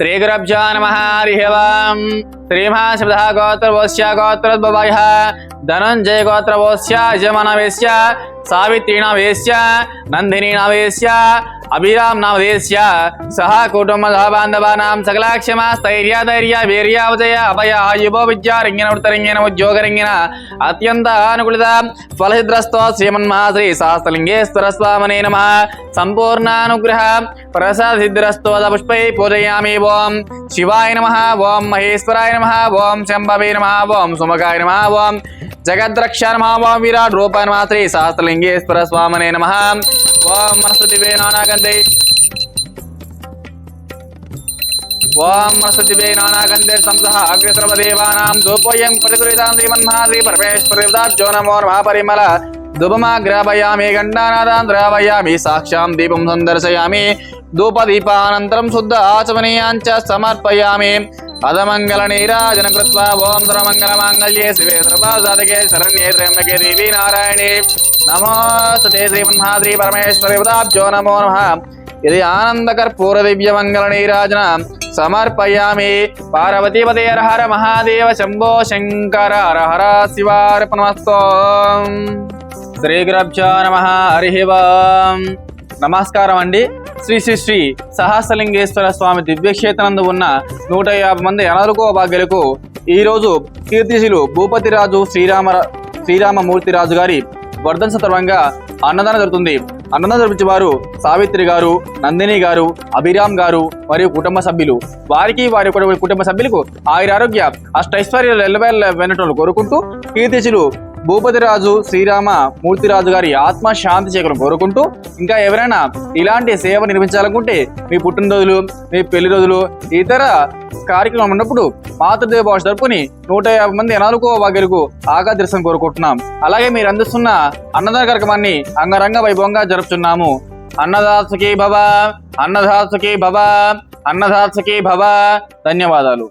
श्री श्रीगुरभ्यो नमः हरिः ओम् श्रीमहाशब्दः गोत्रवोऽस्य गोत्रद्भवयः धनञ्जयगोत्रवोऽस्य यमनवेश्य सावित्रीणावेश्य नन्दिनीणावेश्य అభిరామ్ నామదేశ్య సహా కుటుంబ బాంధవానాం సకలాక్షమ స్థైర్య ధైర్య వీర్యావజయ అభయ ఆయుభో విద్యారంగిన వృత్తరంగిన ఉద్యోగరంగిన అత్యంత అనుకూలిత ఫలసిద్రస్తో శ్రీమన్మహాశ్రీ శాస్త్రలింగేశ్వర స్వామనే నమ సంపూర్ణానుగ్రహ ప్రసాద సిద్ధిరస్తోద పుష్పై పూజయామి ఓం శివాయ నమ ఓం మహేశ్వరాయ నమ ఓం శంభవే నమ ఓం సుమకాయ నమ ఓం జగద్రక్ష నమ ఓం విరాట్ రూపాయ నమ శ్రీ శాస్త్రలింగేశ్వర స్వామనే నమ ఓం మనస్పతివే నానాగంధే. ఓం మనస్పతివే నానాగంధే సంసహ అగ్రసర్వదేవానాం ధూపోయం ప్రతికృతాం శ్రీమన్మహాశ్రీ పరమేశ్వరదాబ్జో నమో నమః పరిమళ ధూపమాగ్రాపయామి గండానాదాం ద్రావయామి సాక్షాం దీపం సందర్శయామి. ధూపదీపానంతరం శుద్ధ ఆచమనీయాంచ సమర్పయామి. అధమంగళ నీరాజన కృత్వా ఓం సర్వమంగళ మాంగళ్యే శివే సర్వాసాధకే శరణ్యే త్రయంబకే దేవి నారాయణే. నమోస్తే శ్రీమన్మహాద్రి పరమేశ్వరి ఉదాబ్జో నమో నమ. ఇది ఆనందకర్పూర దివ్యమంగళ నీరాజన సమర్పయామి పార్వతీపదే హర మహాదేవ శంభో శంకర హర శివార్పణమస్తో శ్రీ గురభ్యో నమ. హరి నమస్కారం అండి. శ్రీ శ్రీ శ్రీ సహస్రలింగేశ్వర స్వామి దివ్యక్షేత్రందు ఉన్న నూట యాభై మంది అనరుకో భాగ్యులకు ఈరోజు కీర్తిశీలు భూపతిరాజు శ్రీరామ శ్రీరామమూర్తిరాజు గారి వర్ధన్ సందర్భంగా అన్నదానం జరుగుతుంది. అన్నదానం జరిపించే వారు సావిత్రి గారు నందిని గారు అభిరామ్ గారు మరియు కుటుంబ సభ్యులు. వారికి వారి కుటుంబ- కుటుంబ సభ్యులకు ఆయుర ఆరోగ్య అష్టైశ్వర్యాలు ఎల్లవేళ్ళ వెనటలు కోరుకుంటూ కీర్తిశులు భూపతిరాజు శ్రీరామ మూర్తిరాజు గారి ఆత్మ శాంతి చేకరం కోరుకుంటూ ఇంకా ఎవరైనా ఇలాంటి సేవ నిర్మించాలనుకుంటే మీ పుట్టినరోజులు మీ పెళ్ళి రోజులు ఇతర కార్యక్రమం ఉన్నప్పుడు మాతృదేవ భాష తరపుని నూట యాభై మంది ఎనాలుకో వాగ్యులకు ఆగా దర్శనం కోరుకుంటున్నాం. అలాగే మీరు అందిస్తున్న అన్నదాన కార్యక్రమాన్ని అంగరంగ వైభవంగా జరుపుతున్నాము అన్నదాసుకి భవ అన్నదాసుకి భవ అన్నదాసుకి భవ. ధన్యవాదాలు.